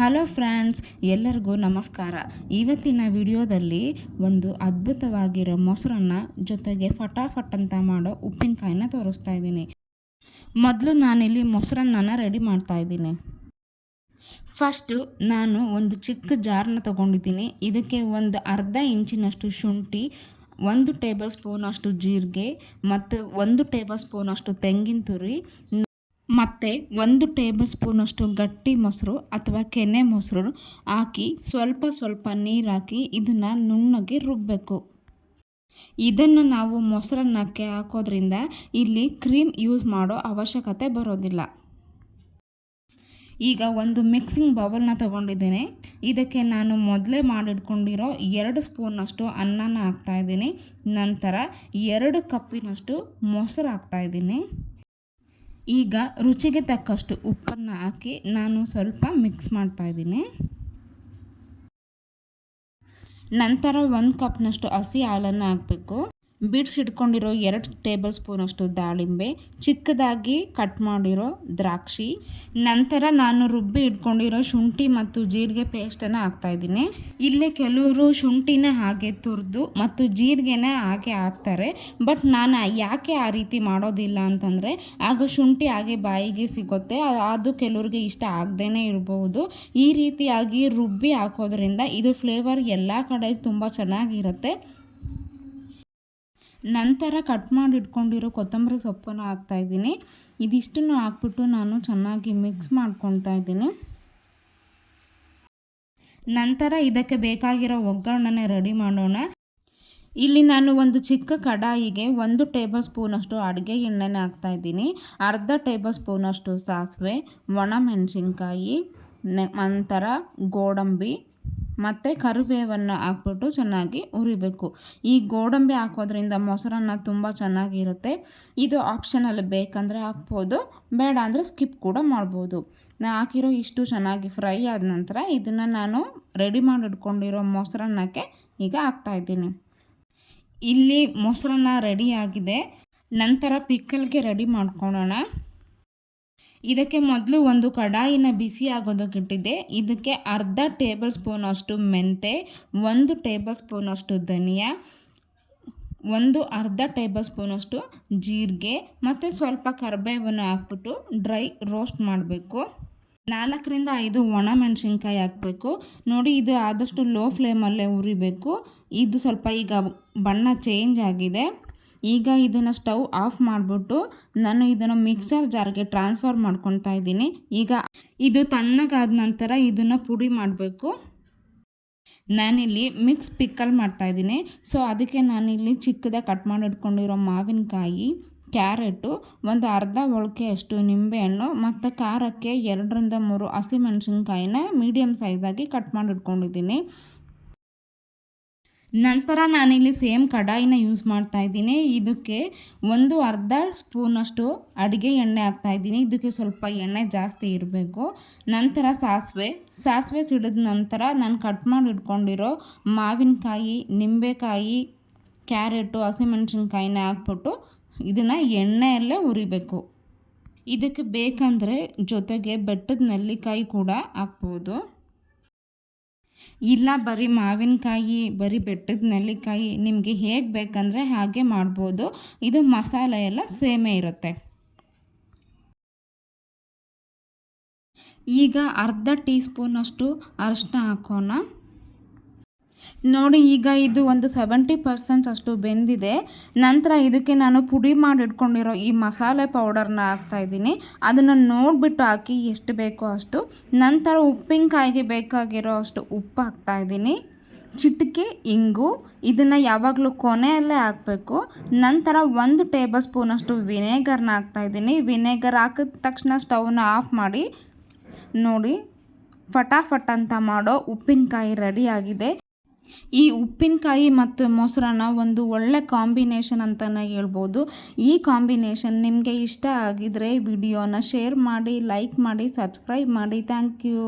Hello friends, ಎಲ್ಲರಿಗೂ ನಮಸ್ಕಾರ. ಇವತ್ತಿನ ವಿಡಿಯೋದಲ್ಲಿ ಒಂದು ಅದ್ಭುತವಾಗಿರೋ ಮೊಸರನ್ನ ಜೊತೆಗೆ ಫಟಾಫಟ್ ಅಂತ ಮಾಡೋ ಉಪ್ಪಿನಕಾಯಿನ ತೋರಿಸ್ತಾ ಇದ್ದೀನಿ. ಮೊದಲು ನಾನಿಲ್ಲಿ ಮೊಸರನ್ನ ರೆಡಿ ಮಾಡ್ತಾ ಇದ್ದೀನಿ. ಫಸ್ಟು ನಾನು ಒಂದು ಚಿಕ್ಕ ಜಾರನ್ನ ತೊಗೊಂಡಿದ್ದೀನಿ. ಇದಕ್ಕೆ ಒಂದು ಅರ್ಧ ಇಂಚಿನಷ್ಟು ಶುಂಠಿ, ಒಂದು ಟೇಬಲ್ ಸ್ಪೂನಷ್ಟು ಜೀರಿಗೆ ಮತ್ತು ಒಂದು ಟೇಬಲ್ ಸ್ಪೂನಷ್ಟು ತೆಂಗಿನ ತುರಿ ಮತ್ತು ಒಂದು ಟೇಬಲ್ ಸ್ಪೂನಷ್ಟು ಗಟ್ಟಿ ಮೊಸರು ಅಥವಾ ಕೆನೆ ಮೊಸರು ಹಾಕಿ ಸ್ವಲ್ಪ ಸ್ವಲ್ಪ ನೀರು ಹಾಕಿ ಇದನ್ನು ನುಣ್ಣಗೆ ರುಬ್ಬಬೇಕು ಇದನ್ನು ನಾವು ಮೊಸರನ್ನಕ್ಕೆ ಹಾಕೋದ್ರಿಂದ ಇಲ್ಲಿ ಕ್ರೀಮ್ ಯೂಸ್ ಮಾಡೋ ಅವಶ್ಯಕತೆ ಬರೋದಿಲ್ಲ. ಈಗ ಒಂದು ಮಿಕ್ಸಿಂಗ್ ಬೌಲ್ನ ತೊಗೊಂಡಿದ್ದೀನಿ. ಇದಕ್ಕೆ ನಾನು ಮೊದಲೇ ಮಾಡಿಟ್ಕೊಂಡಿರೋ ಎರಡು ಸ್ಪೂನಷ್ಟು ಅನ್ನನ ಹಾಕ್ತಾಯಿದ್ದೀನಿ ನಂತರ ಎರಡು ಕಪ್ಪಿನಷ್ಟು ಮೊಸರು ಹಾಕ್ತಾಯಿದ್ದೀನಿ ಈಗ ರುಚಿಗೆ ತಕ್ಕಷ್ಟು ಉಪ್ಪನ್ನು ಹಾಕಿ ನಾನು ಸ್ವಲ್ಪ ಮಿಕ್ಸ್ ಮಾಡ್ತಾಯಿದ್ದೀನಿ ನಂತರ ಒಂದು ಕಪ್ನಷ್ಟು ಹಸಿ ಹಾಲನ್ನು ಹಾಕಬೇಕು. ಬಿಡಿಸಿಟ್ಕೊಂಡಿರೋ ಎರಡು ಟೇಬಲ್ ಸ್ಪೂನಷ್ಟು ದಾಳಿಂಬೆ, ಚಿಕ್ಕದಾಗಿ ಕಟ್ ಮಾಡಿರೋ ದ್ರಾಕ್ಷಿ, ನಂತರ ನಾನು ರುಬ್ಬಿ ಇಟ್ಕೊಂಡಿರೋ ಶುಂಠಿ ಮತ್ತು ಜೀರಿಗೆ ಪೇಸ್ಟನ್ನು ಹಾಕ್ತಾಯಿದ್ದೀನಿ ಇಲ್ಲೇ ಕೆಲವರು ಶುಂಠಿನ ಹಾಗೆ ತುರಿದು ಮತ್ತು ಜೀರಿಗೆನ ಹಾಗೆ ಹಾಕ್ತಾರೆ. ಬಟ್ ನಾನು ಯಾಕೆ ಆ ರೀತಿ ಮಾಡೋದಿಲ್ಲ ಅಂತಂದರೆ, ಆಗ ಶುಂಠಿ ಹಾಗೆ ಬಾಯಿಗೆ ಸಿಗುತ್ತೆ. ಅದು ಕೆಲವ್ರಿಗೆ ಇಷ್ಟ ಆಗದೇ ಇರಬಹುದು ಈ ರೀತಿಯಾಗಿ ರುಬ್ಬಿ ಹಾಕೋದ್ರಿಂದ ಇದು ಫ್ಲೇವರ್ ಎಲ್ಲ ಕಡೆ ತುಂಬ ಚೆನ್ನಾಗಿರುತ್ತೆ. ನಂತರ ಕಟ್ ಮಾಡಿ ಇಟ್ಕೊಂಡಿರೋ ಕೊತ್ತಂಬರಿ ಸೊಪ್ಪನ್ನು ಹಾಕ್ತಾಯಿದ್ದೀನಿ ಇದಿಷ್ಟನ್ನು ಹಾಕ್ಬಿಟ್ಟು ನಾನು ಚೆನ್ನಾಗಿ ಮಿಕ್ಸ್ ಮಾಡ್ಕೊತಾ ಇದ್ದೀನಿ. ನಂತರ ಇದಕ್ಕೆ ಬೇಕಾಗಿರೋ ಒಗ್ಗರಣೆ ರೆಡಿ ಮಾಡೋಣ. ಇಲ್ಲಿ ನಾನು ಒಂದು ಚಿಕ್ಕ ಕಡಾಯಿಗೆ ಒಂದು ಟೇಬಲ್ ಸ್ಪೂನಷ್ಟು ಅಡುಗೆ ಎಣ್ಣೆನ ಹಾಕ್ತಾಯಿದ್ದೀನಿ ಅರ್ಧ ಟೇಬಲ್ ಸ್ಪೂನಷ್ಟು ಸಾಸಿವೆ ಒಣಮೆಣಸಿನ್ಕಾಯಿ ನಂತರ ಗೋಡಂಬಿ ಮತ್ತು ಕರಿಬೇವನ್ನು ಹಾಕ್ಬಿಟ್ಟು ಚೆನ್ನಾಗಿ ಹುರಿಬೇಕು. ಈ ಗೋಡಂಬಿ ಹಾಕೋದ್ರಿಂದ ಮೊಸರನ್ನ ತುಂಬ ಚೆನ್ನಾಗಿರುತ್ತೆ. ಇದು ಆಪ್ಷನಲ್ಲಿ ಬೇಕಂದರೆ ಹಾಕ್ಬೋದು, ಬೇಡ ಅಂದರೆ ಸ್ಕಿಪ್ ಕೂಡ ಮಾಡ್ಬೋದು. ನಾ ಹಾಕಿರೋ ಇಷ್ಟು ಚೆನ್ನಾಗಿ ಫ್ರೈ ಆದ ನಂತರ ಇದನ್ನು ನಾನು ರೆಡಿ ಮಾಡಿ ಇಟ್ಕೊಂಡಿರೋ ಮೊಸರನ್ನಕ್ಕೆ ಈಗ ಹಾಕ್ತಾಯಿದ್ದೀನಿ ಇಲ್ಲಿ ಮೊಸರನ್ನ ರೆಡಿಯಾಗಿದೆ ನಂತರ ಪಿಕ್ಕಲ್ಗೆ ರೆಡಿ ಮಾಡ್ಕೊಳ್ಳೋಣ. ಇದಕ್ಕೆ ಮೊದಲು ಒಂದು ಕಡಾಯಿನ ಬಿಸಿ ಆಗೋದಕ್ಕೆ ಇಟ್ಟಿದ್ದೆ. ಇದಕ್ಕೆ ಅರ್ಧ ಟೇಬಲ್ ಸ್ಪೂನಷ್ಟು ಮೆಂತೆ, ಒಂದು ಟೇಬಲ್ ಸ್ಪೂನಷ್ಟು ಧನಿಯಾ, ಒಂದು ಅರ್ಧ ಟೇಬಲ್ ಸ್ಪೂನಷ್ಟು ಜೀರಿಗೆ ಮತ್ತು ಸ್ವಲ್ಪ ಕರಿಬೇವನ್ನು ಹಾಕ್ಬಿಟ್ಟು ಡ್ರೈ ರೋಸ್ಟ್ ಮಾಡಬೇಕು. ನಾಲ್ಕರಿಂದ ಐದು ಒಣ ಮೆಣಸಿನ್ಕಾಯಿ ಹಾಕಬೇಕು. ನೋಡಿ, ಇದು ಆದಷ್ಟು ಲೋ ಫ್ಲೇಮಲ್ಲೇ ಉರಿಬೇಕು ಇದು ಸ್ವಲ್ಪ ಈಗ ಬಣ್ಣ ಚೇಂಜ್ ಆಗಿದೆ. ಈಗ ಇದನ್ನು ಸ್ಟವ್ ಆಫ್ ಮಾಡಿಬಿಟ್ಟು ನಾನು ಇದನ್ನು ಮಿಕ್ಸರ್ ಜಾರ್ಗೆ ಟ್ರಾನ್ಸ್ಫರ್ ಮಾಡ್ಕೊತಾ ಇದ್ದೀನಿ. ಈಗ ಇದು ತಣ್ಣಗಾದ ನಂತರ ಇದನ್ನು ಪುಡಿ ಮಾಡಬೇಕು. ನಾನಿಲ್ಲಿ ಮಿಕ್ಸ್ ಪಿಕ್ಕಲ್ ಮಾಡ್ತಾಯಿದ್ದೀನಿ ಸೊ, ಅದಕ್ಕೆ ನಾನಿಲ್ಲಿ ಚಿಕ್ಕದಾಗಿ ಕಟ್ ಮಾಡಿಟ್ಕೊಂಡಿರೋ ಮಾವಿನಕಾಯಿ, ಕ್ಯಾರೆಟು, ಒಂದು ಅರ್ಧ ಅಷ್ಟು ನಿಂಬೆಹಣ್ಣು ಮತ್ತು ಖಾರಕ್ಕೆ ಎರಡರಿಂದ ಮೂರು ಹಸಿಮೆಣಸಿನ್ಕಾಯಿನ ಮೀಡಿಯಮ್ ಸೈಜಾಗಿ ಕಟ್ ಮಾಡಿ ಇಟ್ಕೊಂಡಿದ್ದೀನಿ ನಂತರ ನಾನಿಲ್ಲಿ ಸೇಮ್ ಕಡಾಯಿನ ಯೂಸ್ ಮಾಡ್ತಾ ಇದ್ದೀನಿ. ಇದಕ್ಕೆ ಒಂದು ಅರ್ಧ ಸ್ಪೂನಷ್ಟು ಅಡುಗೆ ಎಣ್ಣೆ ಹಾಕ್ತಾ ಇದ್ದೀನಿ. ಇದಕ್ಕೆ ಸ್ವಲ್ಪ ಎಣ್ಣೆ ಜಾಸ್ತಿ ಇರಬೇಕು. ನಂತರ ಸಾಸಿವೆ. ಸಾಸಿವೆ ಸಿಡಿದ ನಂತರ ನಾನು ಕಟ್ ಮಾಡಿ ಇಟ್ಕೊಂಡಿರೋ ಮಾವಿನಕಾಯಿ, ನಿಂಬೆಕಾಯಿ, ಕ್ಯಾರೆಟು, ಹಸಿಮೆಣ್ಸಿನ್ಕಾಯಿನ ಹಾಕ್ಬಿಟ್ಟು ಇದನ್ನು ಎಣ್ಣೆಯಲ್ಲೇ ಹುರಿಬೇಕು. ಇದಕ್ಕೆ ಬೇಕಂದರೆ ಜೊತೆಗೆ ಬೆಟ್ಟದ ನೆಲ್ಲಿಕಾಯಿ ಕೂಡ ಹಾಕ್ಬೋದು. ಇಲ್ಲ, ಬರೀ ಮಾವಿನಕಾಯಿ, ಬರೀ ಬೆಟ್ಟದ ನೆಲ್ಲಿಕಾಯಿ ನಿಮಗೆ ಹೇಗೆ ಬೇಕಂದರೆ ಹಾಗೆ ಮಾಡ್ಬೋದು. ಇದು ಮಸಾಲೆ ಎಲ್ಲ ಸೇಮೇ ಇರುತ್ತೆ. ಈಗ ಅರ್ಧ ಟೀ ಸ್ಪೂನಷ್ಟು ಅರಿಶಿನ ಹಾಕೋಣ. ನೋಡಿ, ಈಗ ಇದು ಒಂದು ಸೆವೆಂಟಿ ಪರ್ಸೆಂಟ್ ಅಷ್ಟು ಬೆಂದಿದೆ. ನಂತರ ಇದಕ್ಕೆ ನಾನು ಪುಡಿ ಮಾಡಿ ಇಟ್ಕೊಂಡಿರೋ ಈ ಮಸಾಲೆ ಪೌಡರ್ನ ಹಾಕ್ತಾಯಿದ್ದೀನಿ ಅದನ್ನು ನೋಡಿಬಿಟ್ಟು ಹಾಕಿ ಎಷ್ಟು ಬೇಕೋ ಅಷ್ಟು. ನಂತರ ಉಪ್ಪಿನಕಾಯಿಗೆ ಬೇಕಾಗಿರೋ ಅಷ್ಟು ಉಪ್ಪು ಹಾಕ್ತಾಯಿದ್ದೀನಿ ಚಿಟಿಕೆ, ಇಂಗು, ಇದನ್ನು ಯಾವಾಗಲೂ ಕೊನೆಯಲ್ಲೇ ಹಾಕಬೇಕು. ನಂತರ ಒಂದು ಟೇಬಲ್ ಸ್ಪೂನಷ್ಟು ವಿನೇಗರ್ನ ಹಾಕ್ತಾಯಿದ್ದೀನಿ ವಿನೇಗರ್ ಹಾಕಿದ ತಕ್ಷಣ ಸ್ಟವ್ನ ಆಫ್ ಮಾಡಿ ನೋಡಿ, ಫಟಾಫಟ್ ಅಂತ ಮಾಡೋ ಉಪ್ಪಿನಕಾಯಿ ರೆಡಿಯಾಗಿದೆ ಈ ಉಪ್ಪಿನಕಾಯಿ ಮತ್ತು ಮೊಸರನ್ನ ಒಂದು ಒಳ್ಳೆ ಕಾಂಬಿನೇಷನ್ ಅಂತಲೇ ಹೇಳ್ಬೋದು. ಈ ಕಾಂಬಿನೇಷನ್ ನಿಮಗೆ ಇಷ್ಟ ಆಗಿದರೆ ವಿಡಿಯೋನ ಶೇರ್ ಮಾಡಿ, ಲೈಕ್ ಮಾಡಿ, ಸಬ್ಸ್ಕ್ರೈಬ್ ಮಾಡಿ. Thank you.